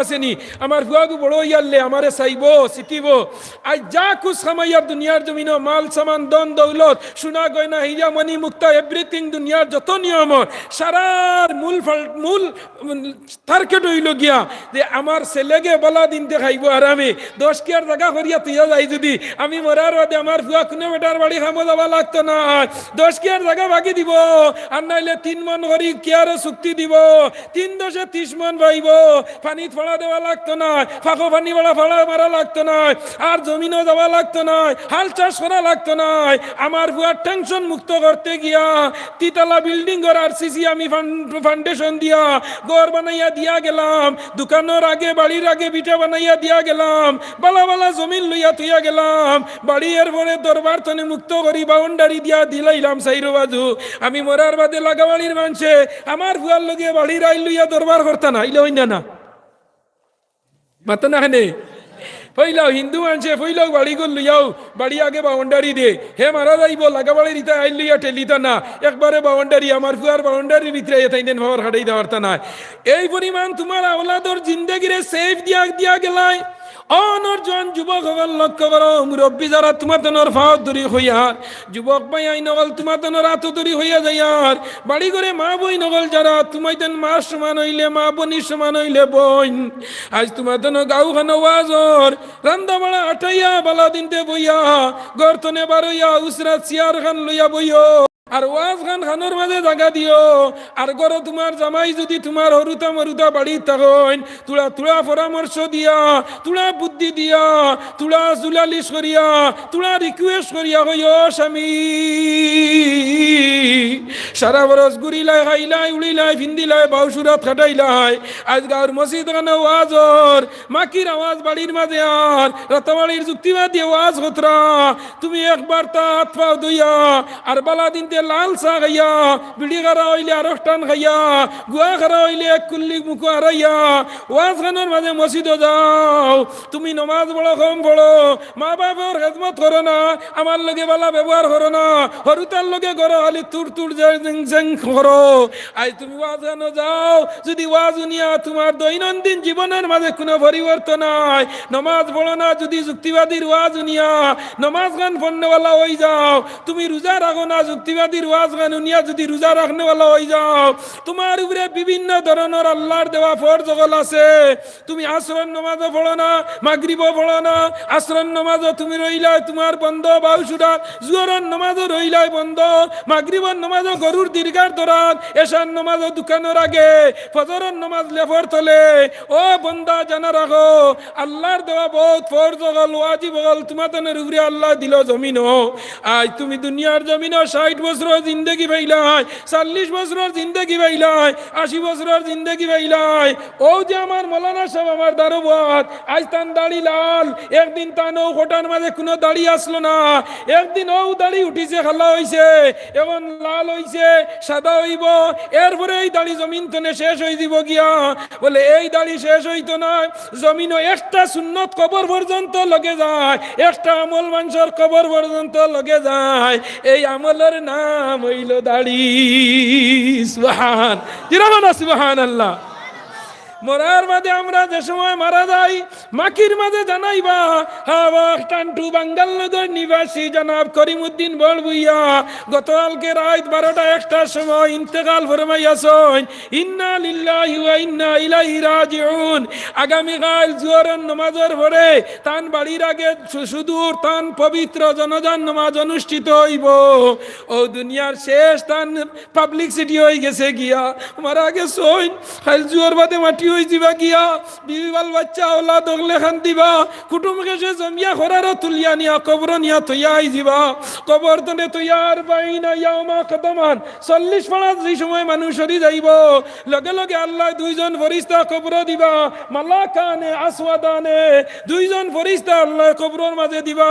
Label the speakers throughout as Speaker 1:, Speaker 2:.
Speaker 1: আসেনি। আমার ফুয়াগু বড় আমারে আজ যা দুনিয়ার জমিন, মাল, সামান দন দৌলত, সোনা, গয়না এভরিথিং দুনিয়ার যত নিয়ম সারার মূল মূল টার্গেট হইল গিয়া যে আমার বলা দিনতে খাইব আরামে। দশ কিয়ার জায়গা করিয়া তুইয়া যাই যদি। আমি মরার বাদে আমার ফুয়া কোনো বেটার বাড়ি খামো যাওয়া লাগতো না। দশ কিয়ার জায়গা ভাগি দিব, আর নাইলে তিন মন করি কিয়ারে চুক্তি দিব। তিন দশে ত্রিশ মন পাইব পানিত ফড়া দেওয়া লাগতো না ফাঁকো পানি বড়া ফড়া মারা লাগতো না আর জমিনও যাওয়া লাগতো না হাল চাষ করা লাগতো না আমার বুয়ার টেনশন মুক্ত করতে গিয়া তিতলা বিল্ডিং ঘর আর সিসি আমি ফাউন্ডেশন দিয়া ঘর বানাইয়া দিয়া গেলাম, দোকানের আগে, বাড়ির আগে পিঠা বানাইয়া দিয়া গেলাম, বালা বালা জমিন লইয়া থইয়া গেলাম, বাড়ি পরে দরবার তনে মুক্ত করি বাউন্ডারি দিয়া দিলাইলাম সাইরো বাজু। আমি মরার বাদে লাগাবাড়ির মানছে, আমার ভুয়ার লগে বাড়ির আইল লইয়া দরবার করতা না ইলে হইনা না। মাতো না হেনে পইলাও হিন্দু মানছে পইলাও বাড়ি গল লইয়াও বাড়ি আগে বাউন্ডারি দে হে মারা যাইব লাগা বাড়ি রিতা আইল লইয়া টেলিতা না একবারে বাউন্ডারি আমার ফুয়ার বাউন্ডারির ভিতরে এতাই না এই পরিমাণ তোমার আওলাদর সেফ দিয়া দিয়া গেলাই অনর জন যুবক হগল লক্ষ্য করো, মুরব্বী যারা তোমার তনর ফাওয়াত দরি হইয়া যুবক ভাই, আই নগল তোমার তনর আত দরি হইয়া যাইয়ার বাড়ি করে মা বই নগল যারা তোমাই তেন মা সমান হইলে মা বনি সমান হইলে বইন। আজ তোমার তন গাও খান ওয়াজর রান্দা বাড়া আটাইয়া বালা দিনতে বইয়া, গর্তনে বারইয়া উসরা চেয়ার খান লইয়া বইও। আর ওয়াজ খান খানোর মাঝে জাগা দিও। আর গরো তোমার জামাই যদি তোমার হরুতা মরুতা বাড়ি তখন তুলা তুলা পরামর্শ দিয়া, তুলা বুদ্ধি দিয়া, তুলা জুলালিশ করিয়া তুলা রিকুয়েস্ট করিয়া হইও স্বামী। সারা বরস গুড়িলাই খাইলাই উড়িলাই ফিন্দিলাই বাউসুরাত আজ গাঁর মসজিদ খানে ওয়াজর মাকির আওয়াজ বাড়ির মাঝে আর রতবাড়ির যুক্তিবাদী ওয়াজ হতরা। তুমি একবার তা হাত পাও দইয়া আর বালা দিনতে লাল চা খাইয়া, বিড়ি খারা হইলে আর টান খাইয়া, গুয়া খারা হইলে এক কুল্লি মুখো হারাইয়া ওয়াজ খানোর মাঝে মসজিদে যাও। তুমি নমাজ বড় কম পড়ো মা বাবার খেদমত করো না, আমার লগে বালা ব্যবহার করো না, হরুতার লগে করো খালি তুর তুর জেং জেং করো। আজ তুমি ওয়াজ খানো যাও। যদি ওয়াজ উনিয়া তোমার দৈনন্দিন জীবনের মাঝে কোনো পরিবর্তন নাই নমাজ না, যদি যুক্তিবাদীর ওয়াজ উনিয়া নমাজ গান যাও, তুমি রোজা রাখো না, যুক্তিবাদীর ওয়াজ গান উনিয়া যদি রোজা রাখনেওয়ালা হয়ে যাও, তোমার উপরে বিভিন্ন ধরনের আল্লাহর দেওয়া ফর জগল আছে। তুমি আশ্রম নমাজও পড়ো না, মাগরিবও পড়ো না নমাজও তুমি রইলাই, তোমার বন্ধ বাউসুরা জুয়রন নমাজও রইলাই বন্ধ, মাগরিবর নমাজও গরুর দীর্ঘার দরাত এশার নমাজও দোকানের আগে ফজরের নমাজ লেফর তলে। ও বন্দা জানা রাখো, আল্লাহর দেওয়া বহুত ফর জগল ওয়াজিব হল তোমাদের উপরে আল্লাহ দিল জমিন আজ তুমি দুনিয়ার জমিন ষাট বছর জিন্দগি পাইলাই, চল্লিশ বছরের জিন্দগি পাইলাই, আশি বছরের জিন্দগি পাইলাই। ও যে আমার মৌলানা সাহেব, আমার দারোবাদ আজ তান দাড়ি লাল, একদিন তান ও কোটার মাঝে কোনো দাড়ি আসলো না, একদিন ও দাড়ি উঠিছে, খালা হইছে, এখন লাল হইছে সাদা হইব। এরপরে এই দাড়ি জমিন তনে শেষ হয়ে দিব গিয়া। বলে, এই দাড়ি শেষ হইতো না। জমিন একটা সুন্নত কবর পর্যন্ত লগে যায়। একটা আমল মানুষের কবর পর্যন্ত লগে যায়। এই আমলের নাম হইল দাড়ি। সুবহান। জিরামানা সুবহান আল্লাহ মরার মাঝে আমরা যে সময় মারা যাই, মাকির মাঝে জানাইবা, হাওয়া টান্টু বাঙ্গালনগর নিবাসী জনাব করিমউদ্দিন বলবুইয়া গতকালকে রাত বারোটা একটার সময় ইন্তেকাল ফরমাইয়াছন, ইন্না লিল্লাহি ওয়া ইন্না ইলাইহি রাজিউন। আগামীকাল জুয়ারের নামাজের পরে তান বাড়ির আগে সুদূর তান পবিত্র জনজান নামাজ অনুষ্ঠিত হইব। ও দুনিয়ার শেষ তান পাবলিক সিটি হয়ে গেছে গিয়া, মারা গেছন। খাইল জুয়ার বাদে মাটি হয়ে যাবা গিয়া বিবি বাল বাচ্চা, ওলা দগলে খান দিবা। কুটুম গেছে জমিয়া খরারও তুলিয়া নিয়া কবর নিয়া তৈয়া আই যাবা। কবর তনে তৈয়ার বাইনা ইয়ামা কদমান চল্লিশ পাড়াত যে সময় মানুষ সরি যাইব, লগে লগে আল্লাহ দুইজন ফরিস্তা কবর দিবা। মালাকানে, আসওয়াদানে, দুইজন ফরিস্তা আল্লাহ কবরের মাঝে দিবা।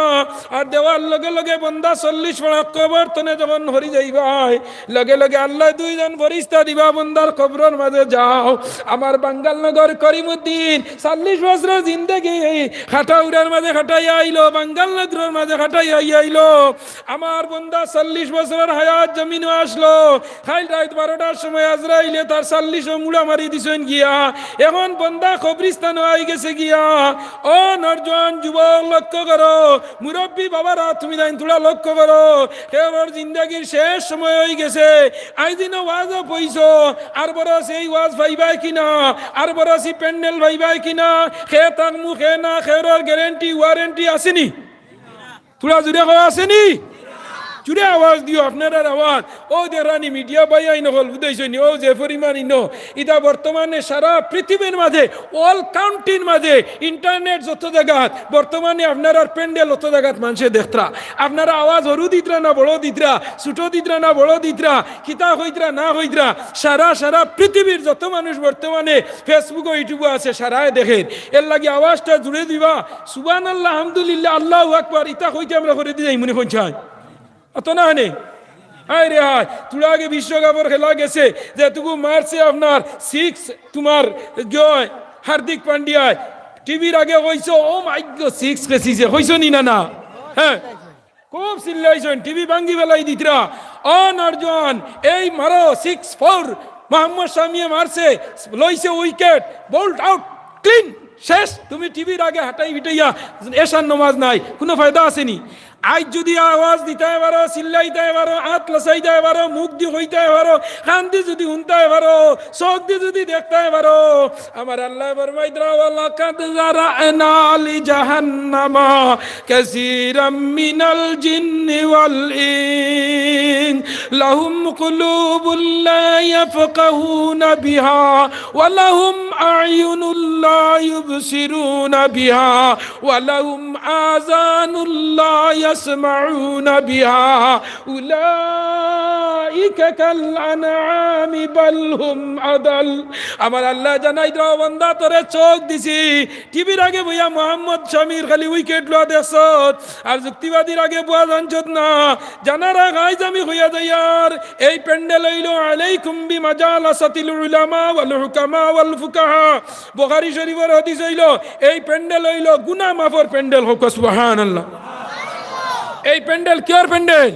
Speaker 1: আর দেওয়ার লগে লগে বন্দা চল্লিশ পাড়া কবর তনে যখন হরি যাইবাই, লগে লগে আল্লাহ দুইজন ফরিস্তা দিবা, বন্দার কবরের মাঝে যাও। আমার বাঙ্গাল বাঙ্গালনগর করিমুদ্দিন। চল্লিশ বছর জিন্দগি। খাটাউরার মাঝে খাটাই আইলো, বাঙ্গালনগরের মাঝে খাটাই আই আইলো। আমার বন্ধা চল্লিশ বছরের হায়াত জমিনও আসলো। খাইল রাত বারোটার সময় আজরাইলে তার চল্লিশ মুড়া মারি দিছেন গিয়া। এখন বন্ধা কবরিস্তান আই গেছে গিয়া। ও নরজন যুবক, লক্ষ্য করো। মুরব্বী বাবারা, তুমি তাই তোরা লক্ষ্য করো। কেবল জিন্দগির শেষ সময় হয়ে গেছে। আইদিন ওয়াজও পইছো। আর বড় সেই ওয়াজ ভাইবাই কিনা? আর বড় সি ভাই ভাইবাই কিনা খে তাক মুখে না খেরর গ্যারেন্টি ওয়ারেন্টি আসেনি? তোরা জুড়ে আসেনি? জুড়ে আওয়াজ দিও আপনার আওয়াজ। ও যে রানী মিডিয়া বাই আইন হল বুঝাইছনি ও যে পরিমাণ ইনো ইটা বর্তমানে সারা পৃথিবীর মাঝে অল কাউন্টির মাঝে ইন্টারনেট যত জায়গাত বর্তমানে আপনার প্যান্ডেল অত জায়গাত মানুষে দেখতরা। আপনারা আওয়াজ হরু দিতরা না বড় দিতরা, ছোট দিতরা না বড় দিতরা কিতা হইতরা না হইতরা, সারা সারা পৃথিবীর যত মানুষ বর্তমানে ফেসবুক ও ইউটিউবে আছে, সারায় দেখেন। এর লাগে আওয়াজটা জুড়ে দিবা। সুবান আল্লাহ আলহামদুলিল্লাহ, আল্লাহ আকবার, ইতা হইতে আমরা করে দিই, মনে পঞ্চায় অত না নে আয় রে হায়, তোরা আগে বিশ্বকাপের খেলা গেছে, যেটুকু মারছে আপনার সিক্স তোমার জয়, হার্দিক পান্ডিয়ায় টিভির আগে হইছ, ও মাই সিক্স পেছিছে হইছ নি না না? হ্যাঁ খুব চিল্লাইছেন, টিভি ভাঙ্গি বেলাই দিতরা অন অর্জন, এই মারো সিক্স ফোর মোহাম্মদ শামিয়ে মারছে, লইছে উইকেট বোল্ড আউট ক্লিন শেষ। তুমি টিভির আগে হাঁটাই হিটাইয়া এসার নমাজ নাই, কোনো ফায়দা আসেনি আজ যদি আওয়াজ দিতে পারো, চিল্লাইতে পারো, হাত লসাইতে পারো, মুখ দিয়ে হইতে পারো কান দিয়ে যদি শুনতে পারো, চোখ দিয়ে যদি দেখতে পারো, আমার আল্লাহ ফরমাইতরা ওয়ালা কাদ জারানা লি জাহান্নামা কাসীরাম মিনাল জিন্নি ওয়াল ইন, লাহুম কুলুবুল লা ইয়াফকাহুনা বিহা ওয়া লাহুম আ'য়ুনুল লা ইউবসিরুনা বিহা ওয়া লাহুম আযানুল লা يسمعون بها أولئك كالأنعام بل هم أضل আমার আল্লাহ জানাই দাও বান্দা তোরে চোখ দিছি টিভির আগে বইয়া মোহাম্মদ শামির খালি উইকেট লোয়া দেখছত আর যুক্তিবাদীর আগে বুয়া জানছত না জানারা গাইজ আমি হইয়া যাইয়ার এই প্যান্ডেল হইল আলাইকুম বি মাজালাসাতিল উলামা ওয়াল হুকামা ওয়াল ফুকাহা বুখারী শরীফের হাদিস হইল এই প্যান্ডেল হইল গুনাহ মাফর প্যান্ডেল হোক সুবহানাল্লাহ এই প্যান্ডেল কেয়ার প্যান্ডেল?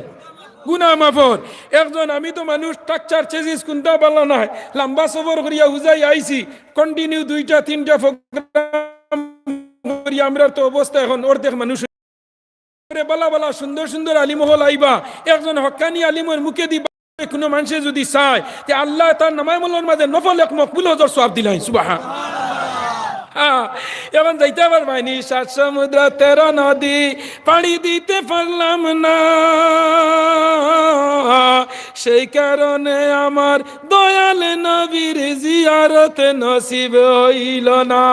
Speaker 1: গুনা মাফর। একজন আমি তো মানুষ স্ট্রাকচার চেজিস কোনটা পারলা নাই লম্বা সফর করিয়া হুজাই আইছি। কন্টিনিউ দুইটা, তিনটা প্রোগ্রাম করিয়া আমরা তো অবস্থা এখন অর্ধেক মানুষ। বালা বালা, সুন্দর সুন্দর আলিমহল আইবা। একজন হকানি আলিমের মুখে দিবা। কোনো মানুষে যদি চায়, তে আল্লাহ তার নামায় মল্লর মাঝে নফল এক মকবুল হজর সব দিলাই সুবাহা এখন যাইতে পারবাইনি সাত সমুদ্র, তেরো নদী পাড়ি দিতে পারলাম না। সেই কারণে আমার দয়াল নবীর জিয়ারত নসিব হইল না।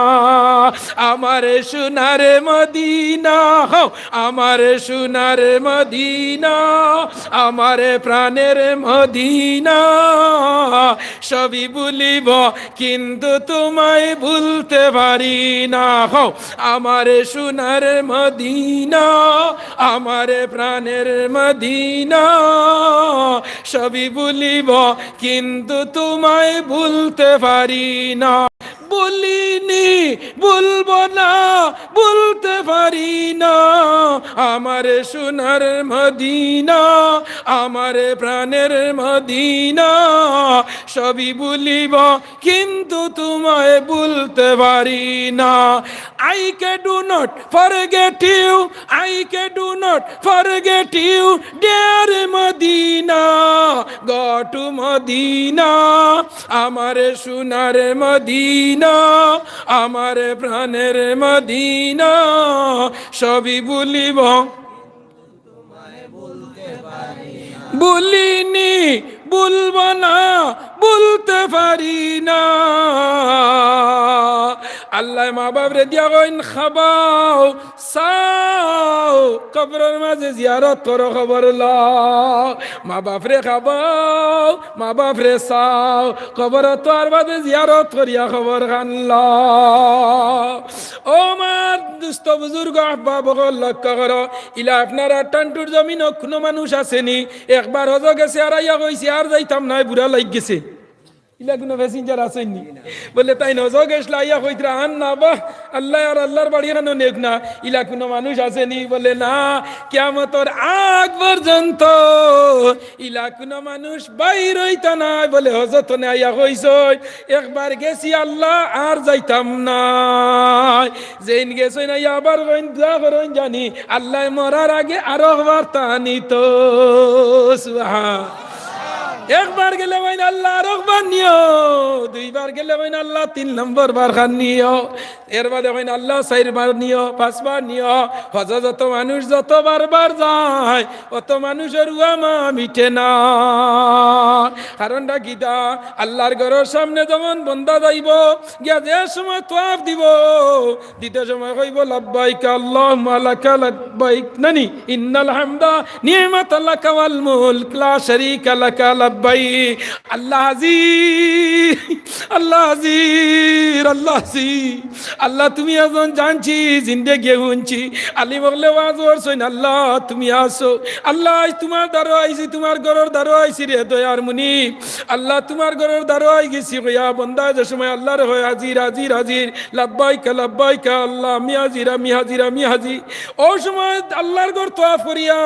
Speaker 1: আমার সোনারে মদিনা আমার সোনারে মদিনা, আমার প্রাণের মদিনা। সবই বলিব কিন্তু তোমায় ভুলতে পারি না হও। আমার সোনার মদিনা, আমার প্রাণের মদিনা। সবই বলিব কিন্তু তোমায় ভুলতে পারি না। বলিনি, বলব না, বলতে পারি না আমার সোনার মদিনা, আমার প্রাণের মদিনা। সবই বলিব, কিন্তু তোমায় বলতে পারি না I K do not forget you I K do not forget you dear Medina go to Medina আমার সোনার মদিনা আমার প্রাণের মদিনা সবই বলিব। বলিনি বলব না বলতে পারি না। আল্লাহ মা বাপ রে দিয়া কইন, খাবাও, চাও, কবরের মাঝে জিয়ারত করো খবর লও মা বাপ রে খাবাও, মা বাপ রে চাও কবর তো আর বাদে জিয়ারত করিয়া খবর খান লও ও মার দুস্থ বুজুর্গ আব্বা লক্ষ্য করো, ইলা আপনারা টান্টুর জমিন কোনো মানুষ আসেনি। একবার হজ গেছে, আর আইয়া কইছে, আর যাইতাম নাই, বুড়া লাগ গেছে। ইলা কোনো বলে তাই কইতরা আন না, বাহ, আল্লাহ আর বাড়ি না। ইলা মানুষ বলে না? আগ ইলা মানুষ বাইর বলে হজত একবার গেছি আল্লাহ, আর যাইতাম না যেন গেছে না, ইয়া আবার জানি। আল্লাহ মরার আগে আরও একবার টানি তো সুবহান। একবার গেলে বাইন আল্লাহ আর একবার নিও। দুইবার গেলে বাইন আল্লাহ তিন নম্বর বার খান নিও। এর বাদে বাইন আল্লাহ চারবার নিও পাঁচবার নিও। হজ যত মানুষ যত বারবার যায়, অত মানুষের উয়ামা মিটে না। কারণটা গীতা আল্লাহর ঘরের সামনে যেমন বন্দা যাইব, গিয়া যে সময় তোয়াফ দিব, দিতে সময় কইব, লাব্বাইক আল্লাহ মালাকা লাব্বাইক নানি? ইন্নাল হামদা নিয়ামাত আল্লাহ কাওয়াল মুলক লা শারীকা লাকা লাব্বাইক আল্লাহ আল্লাহ আল্লাহ আল্লাহ, তুমি এখন জানছি জিন্দেগি শুনছি আলি বললে আল্লাহ, তুমি আসো। আল্লাহ তোমার দ্বারা আইছি, তোমার ঘরের দ্বারা আইছি রে দয়ার মুনি। আল্লাহ, তোমার ঘরের দ্বারা আই গেছি কইয়া বন্দা, যে সময় আল্লাহর হয় হাজির হাজির হাজির। লাব্বাইকা লাব্বাইকা, আল্লাহ, আমি হাজির আমি হাজির আমি হাজির। ও সময় আল্লাহর ঘর তোয়াফ করিয়া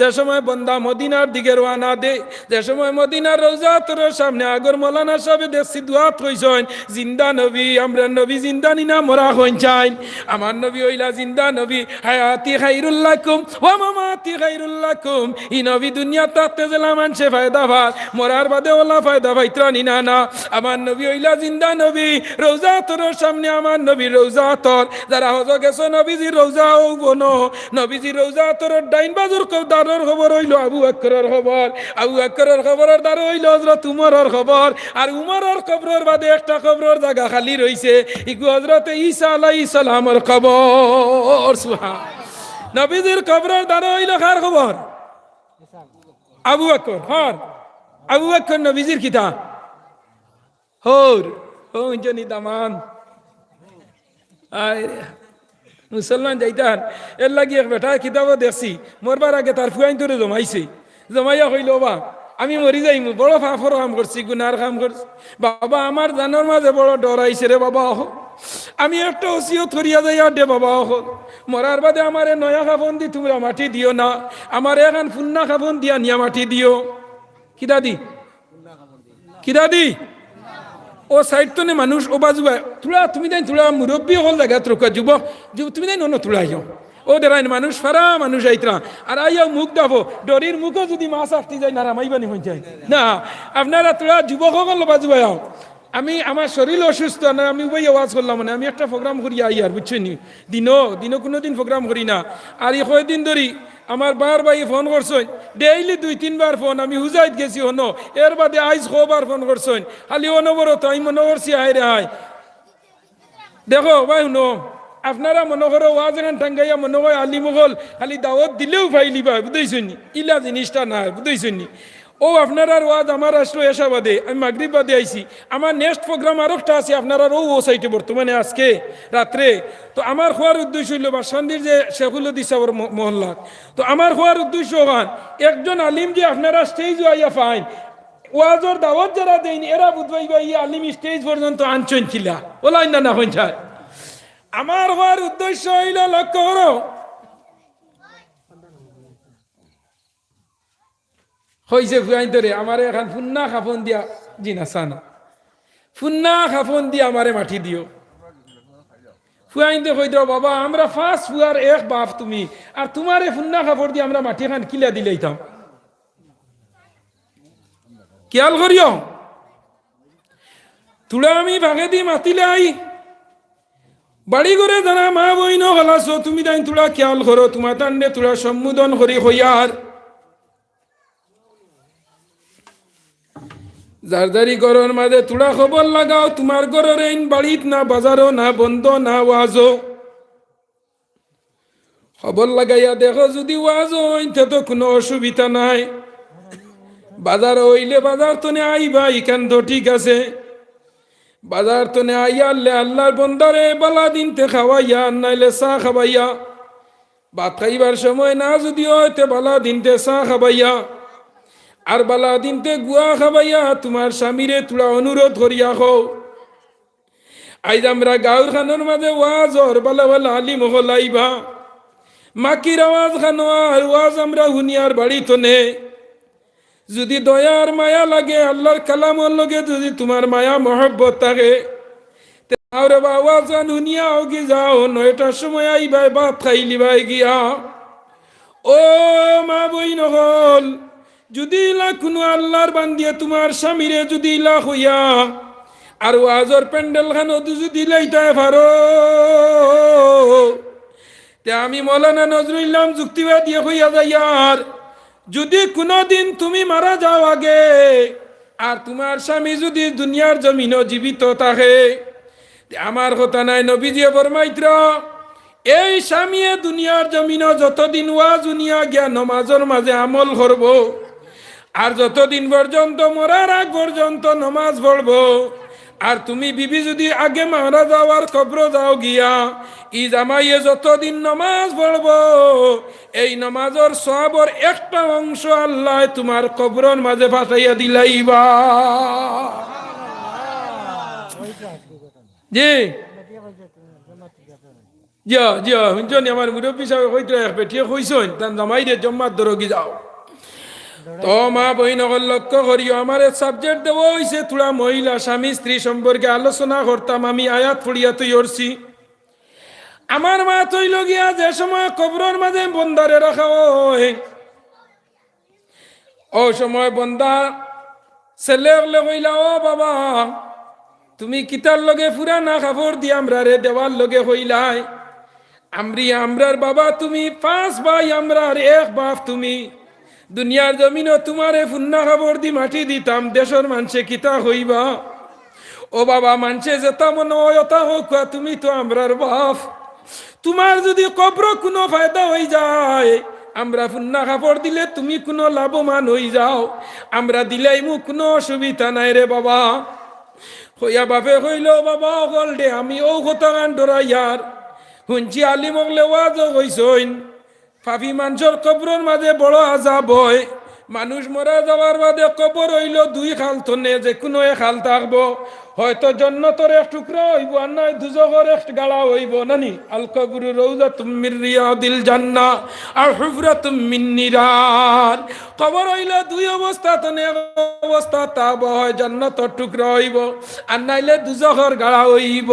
Speaker 1: যে সময় বন্দা মদিনার দিকে রওনা দে, যে সময় মদিনার রোজা তোর সামনে আগর মৌলানা সাহেব দেখছি দুয়াত কইছেন জিন্দা নবী, আমরা নবী জিন্দা নিনা মরা হইন চাই। আমার নবী হইলা জিন্দা নবী, হায়াতি খাইরুল্লাকুম ওয়া মামাতি খাইরুল্লাকুম ই নবী দুনিয়া তাতে জেলা মানছে ফায়দা ভাত, মরার বাদে ওলা ফায়দা ভাইত্রা নিনা না আমার নবী হইলা জিন্দা নবী, রোজা তোর সামনে আমার নবী রোজা তোর যারা হজ গেছো নবীজি রোজা ও বনো। নবীজি রোজা তোর ডাইন বাজুর দারর খবর হইল আবু আকরের খবর। আবু আকরের খবরের দ্বার হইল হজরত উমরের খবর। আর উমরের খবরের বাদে একটা খবরের জায়গা খালি রইছে। ইগু হজরত ঈসা আলাইহিস সালামের খবর। সুবহান। নবীজির খবরের দ্বার হইল কার খবর? আবু আকর হর। আবু আকর নবীজির কিতা হর। হন জনি দামান। মুসলমান যাইতান এর লাগি এক বেটা কিতাব দেখছি। মরবার আগে তার ফুয়াইন ধরে জমাইছে। জমাইয়া হইল বা আমি মরি যাইমু, বড় ফাফর কাম করছি, গুনার কাম করছি। বাবা, আমার জানোর মাঝে বড় ডর আইছে রে বাবা, অহ। আমি একটা ওসিও থরিয়া যাইয়া দে বাবা, অহ। মরার বাদে আমার নয়া খাবন দি তোমরা মাটি দিও না। আমার এখন ফুন্না খাবন দিয়া নিয়া মাটি দিও। কি দাদি? কি দাদি? ও সাইড তো মানুষ, ও বাজু তুলা, তুমি দেন তুলা মুরব্বী হল জায়গা ত্রকা যুবক যুব তুমি দেন অন্য আইও। ও দেরাইন মানুষ ফারা, মানুষ আইতরা। আর আইয়া মুখ দাবো ডরির মুখও যদি মাছ আসতে যায় না রামাইবানি হয়ে যায়। না, আপনারা তুলা যুবক হল বাজু আও আমি, আমার শরীর অসুস্থ, না, আমি ওই আওয়াজ করলাম মানে আমি একটা প্রোগ্রাম করি আই আর, বুঝছেন নি? দিনও দিনও কোনো দিন প্রোগ্রাম করি না। আর এই কয়দিন ধরি আমার বার ভাই ফোন করছেন ডেইলি দুই তিনবার ফোন, আমি হুজাইত গেছি হন এর বাদে আইজ খোবার ফোন করছেন খালি অনবরত আমি মনে করছি হাই রে হাই দেখো, ভাই, শুনো। আপনারা মনে করো ওয়াজ এখান টাঙ্গাইয়া মনে হয় আলি মোগল খালি দাওয়াত দিলেও ফাইলি বা বুঝতেছেন ইলা জিনিসটা নাই বুঝতেছেন ও আপনার ওয়াজ আমার রাষ্ট্র এসা বাদে আমি মাগরিব বাদে আইছি। আমার নেক্সট প্রোগ্রাম আর একটা আছে আপনারা ও ও সাইটে বর্তমানে আজকে, রাত্রে। তো আমার হওয়ার উদ্দেশ্য হইল বা সন্ধির যে শেখুল দিসাবর মহল্লা। তো আমার হওয়ার উদ্দেশ্য হন একজন আলিম যে আপনারা স্টেজ আইয়া ফাইন ওয়াজর দাওয়াত যারা দেয়নি এরা বুধবাই এই আলিম স্টেজ পর্যন্ত আনছেন ছিলা ওলাই না না হইছে আমার হওয়ার উদ্দেশ্য হইল লক্ষ্য করো। হয়েছে ফুয়াইন ধরে, আমার এখন ফুন্না খাফন দিয়া জিনা সানা ফুন্না খাফন দিয়া আমারে মাটি দিও। ফুয়াইন দে কই বাবা, আমরা ফার্স্ট ফুয়ার এক বাপ তুমি, আর তোমারে ফুন্না খাফর দিয়ে আমরা মাটি খান কিলা দিলেইতাম খেয়াল করিও। তুলা আমি ভাগে দি মাতিলে আই। বাড়ি করে জানা মা বইন হলাস তুমি তাই তুলা খেয়াল করো তোমার তান্ডে তুলা সম্বোধন করি হইয়ার জারদারি গরর মাঝে তুলা খবর লাগাও তোমার গরর আইন বাড়িত না বাজারও না বন্ধ না ওয়াজও খবর লাগাইয়া দেখো, যদি ওয়াজ হইন তো কোনো অসুবিধা নাই। বাজার হইলে বাজার তো আইবা, ইখান তো ঠিক আছে। বাজার তো আইয়া আল্লে আল্লাহর বন্দারে বালা দিনতে খাওয়াইয়া নাইলে চা খাওয়াইয়া। ভাত খাইবার সময় না যদি হইতে বালা দিনতে চা খাওয়াইয়া। আর বালা দিনতে গুয়া খাবাইয়া তোমার স্বামীরে তোলা অনুরোধ করিয়া হও আইজ আমরা গাঁর খানোর মাঝে ওয়াজর বালা বালা আলি মহলাইবা মাকির আওয়াজ খানো, আর ওয়াজ আমরা হুনিয়ার বাড়ি নে যদি দয়ার মায়া লাগে, আল্লাহর কালামর লগে যদি তোমার মায়া মহব্বত থাকে আর আওয়াজ গান হুনিয়া ওগি যাও, নয়টার সময় আইবাই, ভাত খাইলিবাই গিয়া। ও মা বই নহল যদি ইলা কোনো আল্লাহর বান্দিয়ে তোমার স্বামীরে যদি ইলা হইয়া, আর ওয়াজর প্যান্ডেল খান যদি লাইতায় পারো তে আমি মৌলানা নজরুল্লাম যুক্তিবাদী হইয়া যাইয়ার। যদি কোনোদিন তুমি মারা যাও আগে, আর তোমার স্বামী যদি দুনিয়ার জমিনও জীবিত থাকে, আমার কথা নাই নবীজিয়ে বরমাইত্র এই স্বামীয়ে দুনিয়ার জমিনও যতদিন ওয়া দুনিয়া গিয়া নমাজর মাঝে আমল করব, আর যতদিন পর্যন্ত মরার আগ পর্যন্ত নমাজ পড়ব আর তুমি বিবি যদি আগে মারা যাওয়ার কবর যাও গিয়া, ই জামাইয়ে যতদিন নমাজ পড়ব, এই নমাজর সবর একটা অংশ আল্লাহ তোমার কবরর মাঝে ফাটাইয়া দিলাইবা। জি। জিয়া জিয়া শুনছনি আমার মুরব্বী সাহেব হইতে পেটিয়ে কইসন তার জামাই রে জম্মার দরগি যাও। তো মা বহিন লক্ষ্য করিও, আমার সাবজেক্ট দেওয়া হয়েছে তোরা মহিলা, স্বামী, স্ত্রী সম্পর্কে আলোচনা করতাম, আমি আয়াত ফুড়িয়া তুই অরছি আমার মা তৈল গিয়া যে সময় কবরের মাঝে বন্দারে রাখা হয়, ও সময় বন্দা ছেলে হলে কইলা, ও বাবা, তুমি কিতার লগে ফুরানা কাপড় দিয়ে আমরা রে দেওয়ার লগে হইলাই আমরি আমরার বাবা তুমি, পাঁচ ভাই আমরার এক বাপ তুমি। দুনিয়ার জমিনও তোমারে ফুন্না খবর দি মাটি দিতাম, দেশের মানুষে কিতা হইবা? ও বাবা মানুষে যেতা মনে হোক তুমি তো আমরার বাপ। তোমার যদি কবর কোনো ফায়দা হয়ে যায়, আমরা ফুন্না কাপড় দিলে তুমি কোনো লাভবান হয়ে যাও। আমরা দিলেই মুখ কোনো অসুবিধা নাই রে বাবা। হইয়া বাপে কইল বাবা অকল দে, আমি ও কথা গান ডরাইয়ার। শুনছি আলিমগলে ওয়াজও কইসইন ফাফি মানুষের কবরের মাঝে বড় আজাব হয়। মানুষ মরা যাওয়ার বাদে কবর হইল দুই খাল তনে যে কোনো খাল থাকব। হয়তো জন্নতর এক টুকরা হইব আর নয় দুজগর এক গাড়া হইব। নানি আল কবরু রৌজা তুমি দিল জান্না, আর হুফরা তুমিন নিরার। কবর হইল দুই অবস্থা এক অবস্থা তাব হয় জন্নতর টুকরা হইব আর নাইলে দুজগর গালা হইব।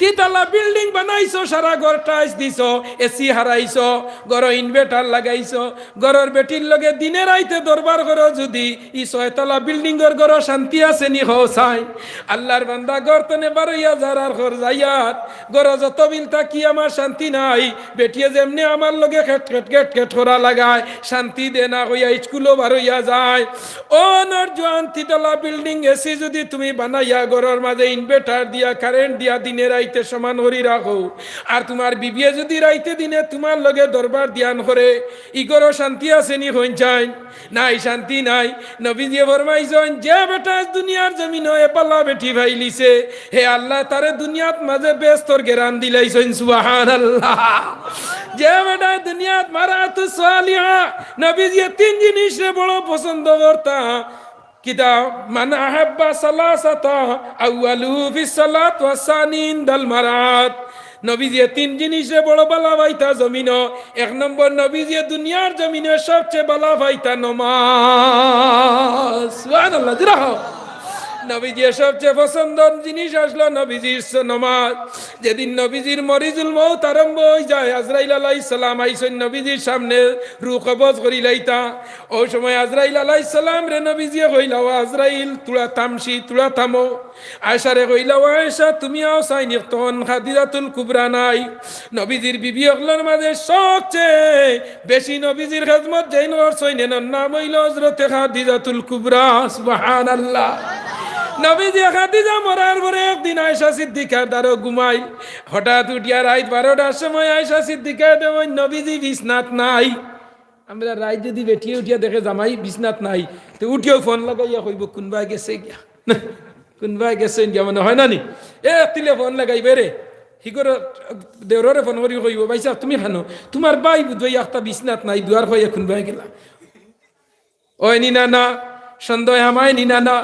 Speaker 1: তিতালা বিল্ডিং বানাইছো, সারা ঘর টাইস দিছ, এসি হারাইছ, ঘর ইনভার্টার লাগাইছ, ঘরের বেটির লগে দিনে রাইতে দরবার করো যদি, ই ছয়তলা বিল্ডিং এর ঘর শান্তি আছে নি হো চাই আল্লাহর বান্দা ঘর তনে বারোইয়া যারার ঘর যাইয়াত ঘর যত বিল থাকি আমার শান্তি নাই, বেটিয়ে যেমনি আমার লগে খেট খেট খেট খেট করা লাগায়, শান্তি দে না হইয়া স্কুলও বারোইয়া যায়। ও নর জোয়ান তিতলা বিল্ডিং এসি যদি তুমি বানাইয়া ঘরের মাঝে ইনভার্টার দিয়া, কারেন্ট দিয়া দিনে রাইতে সমান হরি রাখো। আর তোমার বিবিয়ে যদি রাইতে দিনে তোমার লগে দরবার দিয়ান করে, ইগরও শান্তি আছে নি হইন চাই নাই শান্তি নাই। নবীজি ফরমাইছেন, যে বেটা দুনিয়ার জমিন হয়ে পাল্লা বেটি ভাইলিছে হে আল্লাহ, তারে দুনিয়াত মাঝে বেস্তর গেরান দিলাইছেন সুবহান যে বেটা দুনিয়াত মারা তো সালিহা, নবীজি তিন জিনিস বড় পছন্দ করতা। কিতা মান আহাব্বা সালাসাতা আউয়ালুহু ফিস সালাত ওয়া সানিন দাল মারাত। নবীজিয়ে তিন জিনিসে বড় বালা ভাইতা জমিন। এক নম্বর নবীজিয়ে দুনিয়ার জমিনে সবচেয়ে বালা ভাইতা নমাজ। সুবহানাল্লাহ, জিরা নবীজির সবচেয়ে পছন্দর জিনিস আসলো নবীজির নমাজ যেদিন নবীজির মরিজুল মৌত আরম্ভ হয়ে যায়, আজরাইল আলাই সালাম আইসন নবীজির সামনে রু কবজ করি লাইতা। ও সময় আজরাইল আলাই সালাম রে নবীজিয়ে কইলাও আজরাইল তুলা তামসি, তুলা থামো আয়সারে কইলাও আয়সা, তুমি আও সাইনি তখন খাদিজাতুল কুবরা নাই। নবীজির বিবি অগলার মাঝে সবচেয়ে বেশি নবীজির খেদমত যাই নর সৈন্যের নাম হইল হজরতে খাদিজাতুল কুবরা, সুবহানাল্লাহ। নবীজি খাদিজা মরার পরে একদিন আয়সা ঘুমাই হঠাৎ উঠিয়া রাত বারোটার সময় আয়সা সিদ্দিকার দেওয়াই নবীজি বিছনাথ নাই। আমরা রাত যদি বেটিয়ে উঠিয়া দেখে জামাই বিছনাথ নাই। উঠিও ফোন লাগাইয়া কইব কোনবাই গেছে গিয়া? কোনবাই গেছে গিয়া মানে হয় না এ তিলে ফোন লাগাই বেরে হিগর দেওরে ফোন করি কইব বাইসা তুমি খানো? তোমার বাই বুধবাই একটা বিছনাথ নাই দুয়ার হয়ে কোনবাই গেলা। ওই নিনা না সন্দেহ আমায় নিনা না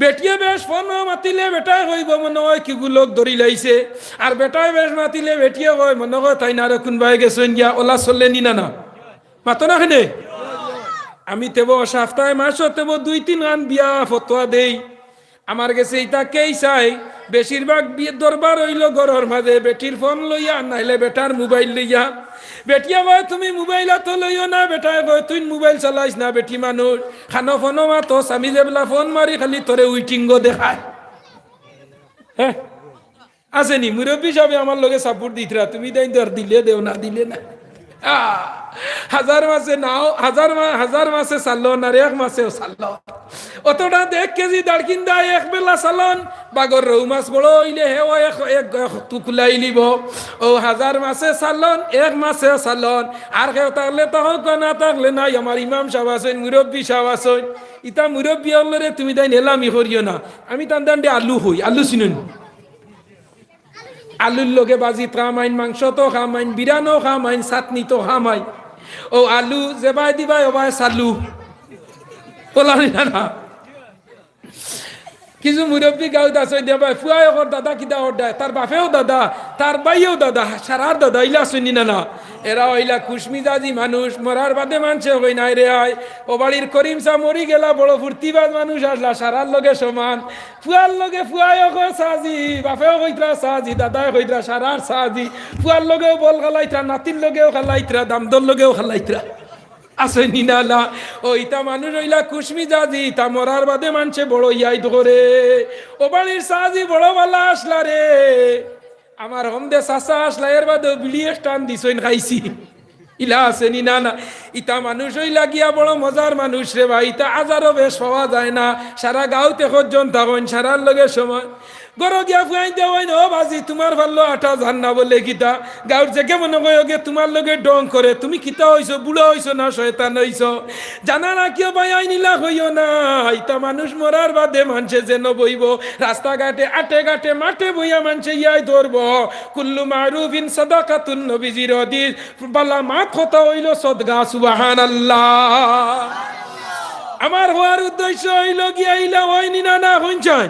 Speaker 1: বেটিয়ে বেশ ফোন মাতিলে বেটাই কইব মনে হয় কি লোক ধরি লাইছে আর বেটাই বেশ মাতিলে বেটিয়ে কয়, মনে হয় তাই না কোনবাই গেছেন গিয়া, ওলা চললে নি না মাতো না খেনে আমি তেব সপ্তাহে মাস তেব দুই তিন গান বিয়া ফতোয়া দেই। আমার গেছে ইটা কেই চাই বেশিরভাগ দরবার হইল ঘরের মাঝে বেটির ফোন লইয়া নাইলে বেটার মোবাইল লইয়া বেটিয়া বয় তুমি মোবাইল তো লইও না বেটা বয় তুই মোবাইল চলাইছ না বেটি মানুষ খানো ফোনো মা তো স্বামী যেবেলা ফোন মারি খালি তোরে উইটিঙ্গ দেখায় হ্যাঁ আসেনি মুরব্বী সবে আমার লগে সাপোর্ট দিতরা তুমি দেন দিলে দেও না, দিলে না। হাজার মাসে নাও, হাজার হাজার মাসে চাললো না এক মাসেও চাললো অতটা দেখ কেজি দাড়কিন দা এক বেলা চালন বাগর রৌ মাছ বড় হইলে হে ও এক এক টুকুলাই লিব ও, হাজার মাসে চালন এক মাসে চালন আর কেউ থাকলে তখন না থাকলে নাই। আমার ইমাম সাহেব আছেন মুরব্বী সাহেব আছেন। ইতা মুরব্বী হলে তুমি তাই নেলামি করিও না। আমি তান দান্ডে আলু হই আলু চিনুন। আলুর লগে বাজি খামাইন মাংস তো খামাইন বিরানো খামাইন চাটনি তো খামাই ও আলু যেবাই দিবাই ওবাই চালু। বলানি না না। কিছু মুরব্বী গাঁৱত আছে দেবাই ফুৱাই অকর দাদা কিতা অৰ্ডায় তার বাপেও দাদা তার বাইয়েও দাদা সারার দাদা ইলা শুনি না না এরা ওইলা কুশমিজাজি মানুষ মরার বাদে মানছে হই নাই রে আয় ও বাড়ির করিম সা মরি গেলা বড় ফুর্তিবাদ মানুষ আসলা সারার লগে সমান ফুয়ার লগে ফুয়াই অকর সাজি বাপেও কইতরা সাজি দাদাই কইতরা সারার সাজি ফুয়ার লগেও বল খালাইতরা নাতির লগেও খালাইতরা দামদর লগেও খালাইতরা আছে নিনালা ও ইতা মানুষ হইলা কুশমি জাজি ইতা মরার বাদে মানছে বড় ইয়াই ধরে। ও বাড়ির সাজি বড় বালা আসলা রে। আমার হমদে চাচা আসলা, এর বাদে বিড়িয়ে টান দিছইন খাইছি। ইলা আছে নি না না ইতা মানুষ হইলা গিয়া বড় মজার মানুষ রে ভাই। ইতা আজারও বেশ পাওয়া যায় না। সারা গাঁওতে খোঁজন থাকেন সারার লগে সময়। গরো গিয়া ফুয়াই দেওয়াই ও বাজি, তোমার ভালো আটা জান বলে কিতা? জেগে ডং তুমি কিতা না জানা না কিয় ভাই হইও মানুষ মরার বাদে মানছে যেন বইব রাস্তাঘাটে, আটে ঘাটে, মাঠে বইয়া মানছে, ইয়াই ধরব। কুল্লু মারুফিন সাদাকাতুন নবীজির হদিস। বালা মাত কথা হইল সদগা সুবাহান আমার হওয়ার উদ্দেশ্য হইল গিয়া ইলা হয়নি না না হইছেন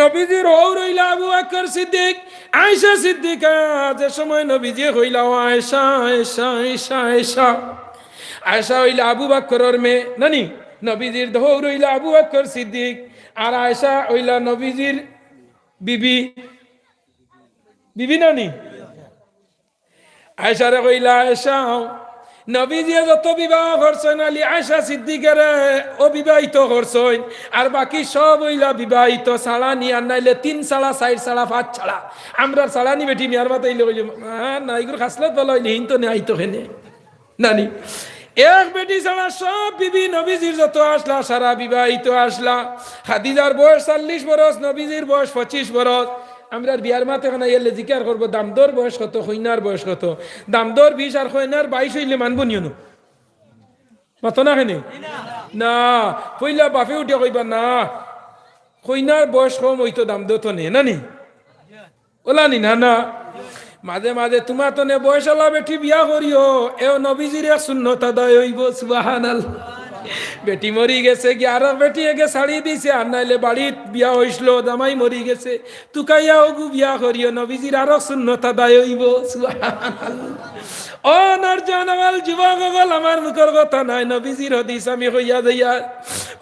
Speaker 1: নবীজির হৌ রইলা আবু আকর সিদ্দিক আয়সা সিদ্দিকা। যে সময় নবীজি হইলা আয়সা আয়সা আয়সা আয়সা আয়সা হইলা আবু বাক্করের মেয়ে। নানি, নবীজির হৌ রইলা আবু আকর সিদ্দিক। আর আয়সা হইলা নবীজির বিবি। বিবি নানি? আয়সারে কইলা আয়সা নবীজিয়ে যত বিবাহ করছেন, আলী আয়সা সিদ্দিকের অবিবাহিত করছেন, আর বাকি সব হইলা বিবাহিত সালানি আর নাইলে তিন সালা, চার সালা, পাঁচ ছাড়া আমরা সালানি বেটি নিয়ার বাতা ইলে কইলে হ্যাঁ না এগুলো খাসলত বলা হইলে হিন তো নেই তো হেনে নানি, এক বেটি ছাড়া সব বিবি নবীজির যত আসলা, সারা বিবাহিত আসলা। খাদিজার বয়স চল্লিশ বরস, নবীজির বয়স পঁচিশ বরস। আমরা বিয়ার মাতে এখানে এলে জিকার করব, দামদর বয়স কত হইনার বয়স কত? দামদর বিশ আর হইনার বাইশ হইলে মানব নিয়নো মাতো না খেনে না কইলা বাপে উঠে কইবা, না কইনার বয়স কম হইতো দামদর তো নে না? নি ওলা নি, না না। মাঝে মাঝে তোমার তো নে বয়স বেটি বিয়া করিও। এও নবীজির শূন্যতা দয় হইব সুবাহান বেটি মরি গেছে কি আর বেটি এগে শাড়ি দিছে, আর নাইলে বাড়িত বিয়া হইসলো, জামাই মরি গেছে। তুকাইয়া ওগু বিয়া করিও, নবীজির আরও শূন্যতা দায় হইব ও নরজানওয়াল যুবকগল আমার মুখর কথা নাই, নবীজির হদিস আমি হইয়া যাইয়া।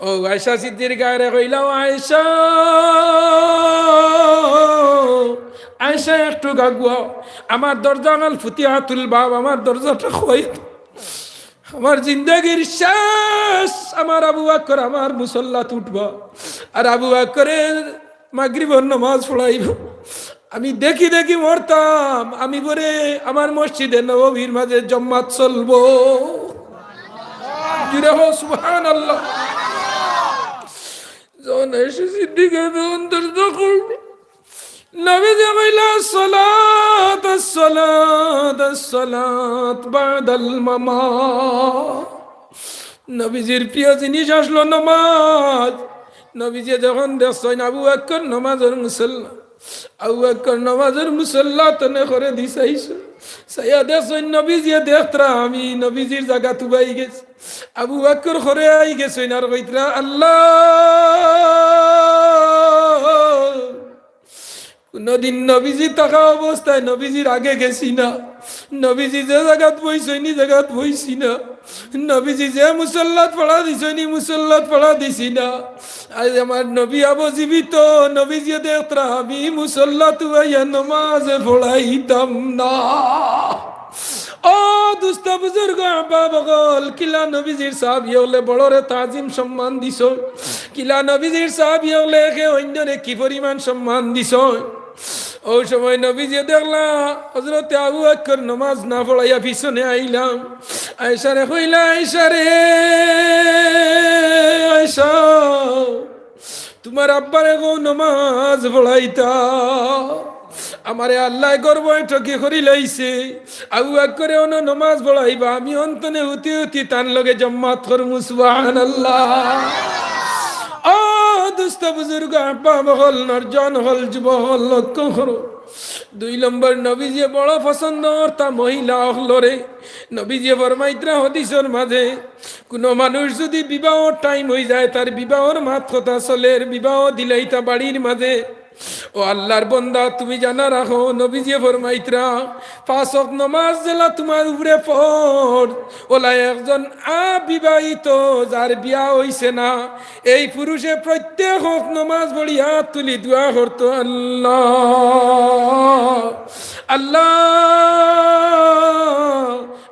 Speaker 1: ও আয়সা সিদ্দির গায়ে কইলাও আয়সা আয়সা একটু গাগুয়া আমার দরজা গাল ফুটিয়া তুলবাব আমার দরজাটা খোয়াই আমার জিন্দগির শেষ। আমার আবু আক্কর আমার মুসল্লাত উঠব। আর আবু আক্করের মাগরিবর নমাজ পড়াইব। আমি দেখি দেখি মরতাম। আমি পরে আমার মসজিদে নবীর মাঝে জম্মাত চলবো। সুবহান আল্লাহ যখন এসে সিদ্দিকে দরজা করবে। নবীজি কইলা সালাত সালাত সালাত বাদাল মামা নবীজির প্রিয় জিনিস আসলো নমাজ। নবীজি যখন দেখছেন আবু আক্কর নমাজের মুসল্লা, আবু বকর নামাজের মুসল্লা তনে করে দিছাইছো সাইয়া দেখছ নবীজিয়ে দেখতরা আমি নবীজির জায়গা তুবাই গেছি। আবু বকর করে আই গেছো আর কইতরা, আল্লাহ কোনদিন নবীজি থাকা অবস্থায় নবীজির আগে গেছি না। নবীজি যে জায়গাত বইছনি জায়গাত বইছি না। নবীজি যে মুসল্লাত পড়া দিছনি মুসল্লাত পড়া দিছি না। আজ আমার নবী আবো জীবিত, নবীজি দেখতরা আমি মুসল্লাত হইয়া নমাজ পড়াইতাম না। ও দুস্ত বুজুর্গ, আব্বা বগল, কিলা নবীজির সাহাব ইয়লে বড়রে তাজিম সম্মান দিছ? কিলা নবীজির সাহাব ইয়লে কে অন্যরে কি পরিমাণ সম্মান দিছ? ওই সময় নবীজি দেখলা হজরত আবু আকর নমাজ না পড়াইয়া পিছনে আইলাম। আয়সারে কইলা আয়সারে আয়সা তোমার আব্বারে গো নমাজ পড়াইতা। আমারে আল্লাহ গর্ব ঠকি করি লাইছে। আবু করে অন নমাজ পড়াইবা, আমি অন্তনে উতি উতি তান লগে জম্মাত করমু, সুবহানাল্লাহ। ও দুস্থ বুজুর্গ আব্বা হল নর্জন হল, যুব হল লক্ষ্য করো দুই নম্বর নবীজিয়ে বড় পছন্দ তা মহিলা হলরে নবীজিয়ে বরমাইত্রা হদিসর মাঝে, কোনো মানুষ যদি বিবাহ টাইম হয়ে যায়, তার বিবাহর মাত কথা চলের বিবাহ দিলেই তা বাড়ির মাঝে। ও আল্লাহর বন্দা, তুমি জানা রাখো নবীজি ফরমাইত্রা পাঁচক নমাজ জেলা তোমার উপরে পড়। ওলা একজন আবিবাহিত, যার বিয়া হইছে না, এই পুরুষে প্রত্যেক হক নমাজ বড়িয়া তুলি, দোয়া করতো আল্লাহ। আল্লাহ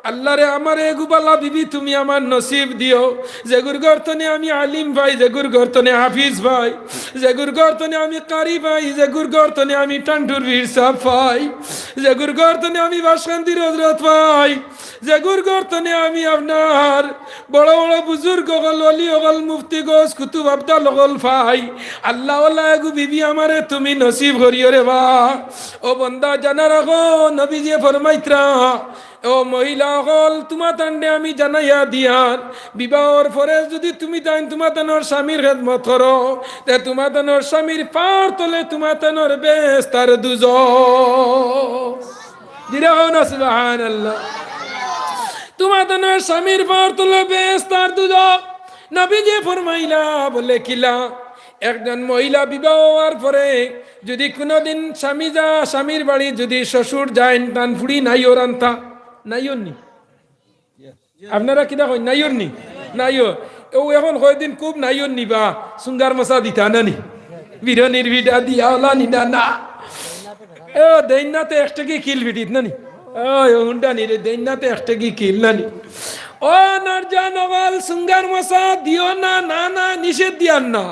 Speaker 1: আল্লাহ আমার এগুবালা বিবি তুমি আমার নসিব দিও। যেগুর গর্তনে আমি আলিম ভাই যেগুর গর্তনে হাফিজ ভাই যেগুর গর্তনে আমি কারি ভাই যেগুর গর্তনে আমি টান্টুর বীর সাহ ভাই যেগুর গর্তনে আমি বাসকান্তি রজরত ভাই যেগুর গর্তনে আমি আপনার বড় বড় বুজুর্গ হল অলি হল মুফতি গোস কুতুব আবদাল হল ভাই। আল্লাহ আল্লাহ এগু বিবি আমারে তুমি নসিব করিও রে বা। ও বন্দা জানা রাখো নবীজি ফরমাইত্রা। ও মহিলা হল তোমার তান্ডে আমি জানাইয়া দিয়ার। বিবাহর পরে যদি তুমি তাই তোমার তানোর স্বামীর খেদমত করো, তে তোমার তানোর স্বামীর পার তোলে তোমার তানোর বেশ তার দুজ আল্লাহ তোমার তানোর স্বামীর পার তোলে বেশ তার দুজ নবী যে ফরমাইলা, বলে কিলা, একজন মহিলা বিবাহ হওয়ার পরে যদি কোনোদিন স্বামী যা, স্বামীর বাড়ি যদি শ্বশুর যায় টান ফুড়ি নাই ওর আনতা। নাইও নি? আপনারা কিনা কই নাইও নি? নাইও ও এখন কয়দিন খুব নাইও নিবা সুঙ্গার মশা দিতা না নি? বিরনির ভিডা দিয়া নি না না। ও দৈন্যাতে একটাকে কিল ভিডিত না নি? ও হুন্ডা নি রে দৈন্যাতে একটাকে কিল না নি। ও নারজা নবাল সুঙ্গার মশা দিও না না না, নিষেধ দিয়ান না।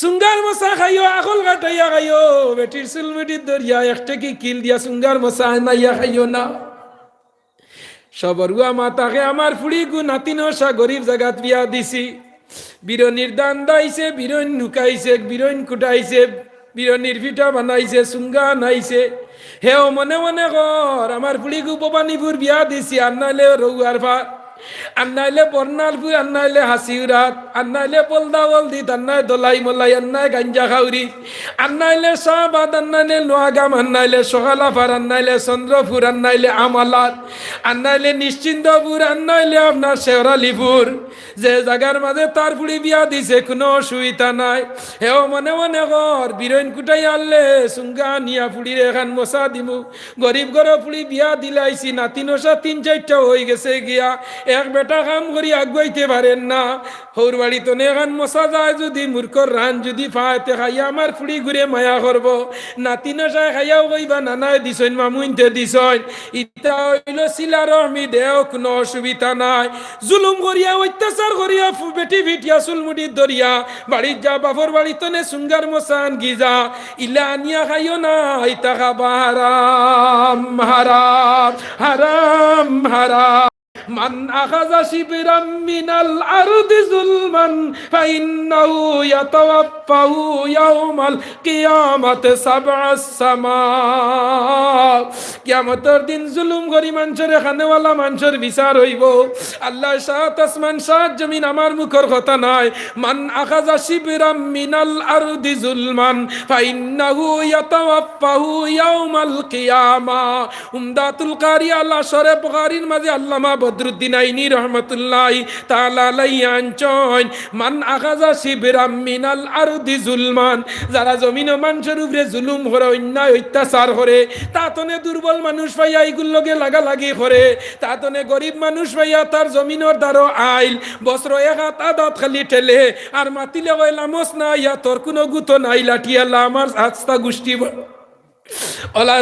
Speaker 1: সুঙ্গার মশা খাইও আকল কাটাইয়া খাইও, বেটির চুল বেটির দরিয়া একটাকে কিল দিয়া সুঙ্গার মশা নাইয়া খাইও না। সবরুয়া মাতাকে আমার ফুড়ি গু নাতি নসা গরিব জাগাত বিয়া দিছি। বিরনির দান দাইছে, বিরন ঢুকাইছে বিরন কুটাইছে। বিরনির পিঠা বানাইছে সুঙ্গা নাইছে। হেও মনে মনে কর আমার ফুড়ি গু ববানিপুর বিয়া দিছি আর নাইলে রঘুয়ার ভাত আন্নাইলে বর্ণালপুর আন্নাইলে হাসিউরাত আন্নাইলে পলদা বলদিত আন্নাই দলাই মলাই আন্নাই গাঞ্জা খাউরি আন্নাইলে শাহবাদ আন্নাইলে নোয়াগাম আন্নাইলে সকালাফার আন্নাইলে চন্দ্রপুর আন্নাইলে আমালার আন্নাইলে নিশ্চিন্তপুর আন্নাইলে আপনার শেওরালিপুর যে জায়গার মাঝে তার ফুড়ি বিয়া দিছে কোনো অসুবিধা নাই হেও মনে মনে কর বিরইন কুটাই আনলে সুঙ্গা নিয়া ফুড়ির এখান মশা দিমু গরিব ঘর ফুড়ি বিয়া দিলাইছি নাতি নসা তিন চারটা হয়ে গেছে গিয়া এক বেটা কাম করি আগুয়াইতে পারেন না। হৌর বাড়ি তো এখান মশা যায় যদি, মূর্খর রান যদি পাইতে খাইয়া আমার ফুড়ি ঘুরে মায়া করব। নাতি নসায় খাইয়াও কইবা নানায় দিছইন, মামুইনতে দিছইন। ইটা হইল শিলার আমি দেও কোনো অসুবিধা নাই। জুলুম করিয়া অত্যাচার করিয়া বেটি ভিটিয়া চুলমুটি ধরিয়া বাড়ির যা বাপর বাড়ি তনে সুঙ্গার মশান গিজা। ইলা আনিয়া খাইও না ইতা খাবা হারাম হারাম হারাম হারাম মান আখাযা শিবরাম মিনাল আরদি যুলমান ফাইন্নাহু ইয়াতাওয়াফাহু ইয়াউমাল কিয়ামাতে সাবআস সামা। কিয়ামতের দিন জুলুম করি মানুষের খানেওয়ালা মানুষের বিচার হইব। আল্লাহ সাত আসমান সাত জমিন আমার মুখর কথা নাই। মান আখাযা শিবরাম মিনাল আরদি যুলমান ফাইন্নাহু ইয়াতাওয়াফাহু ইয়াউমাল কিয়ামা। উমদাতুল কারি আল্লাহ শরে বুখারীর মাঝে আল্লামা বদ বদরুদ্দিন আইনি রহমাতুল্লাহ আনচন মান আখাজা শিবিরাম মিনাল আরদি জুলমান যারা জমিন মানুষের উপরে জুলুম করে, অন্যায় অত্যাচার করে, তাতনে দুর্বল মানুষ পাইয়া এইগুলোকে লাগালাগি করে, তাতনে গরিব মানুষ পাইয়া তার জমিনের দ্বারো আইল, বস্ত্র এক হাত আদাত খালি ঠেলে, আর মাতিলে কইলামস না ইয়া তোর কোনো গুতো নাই লাঠিয়াল্লা আমার আস্তা গোষ্ঠী ওলা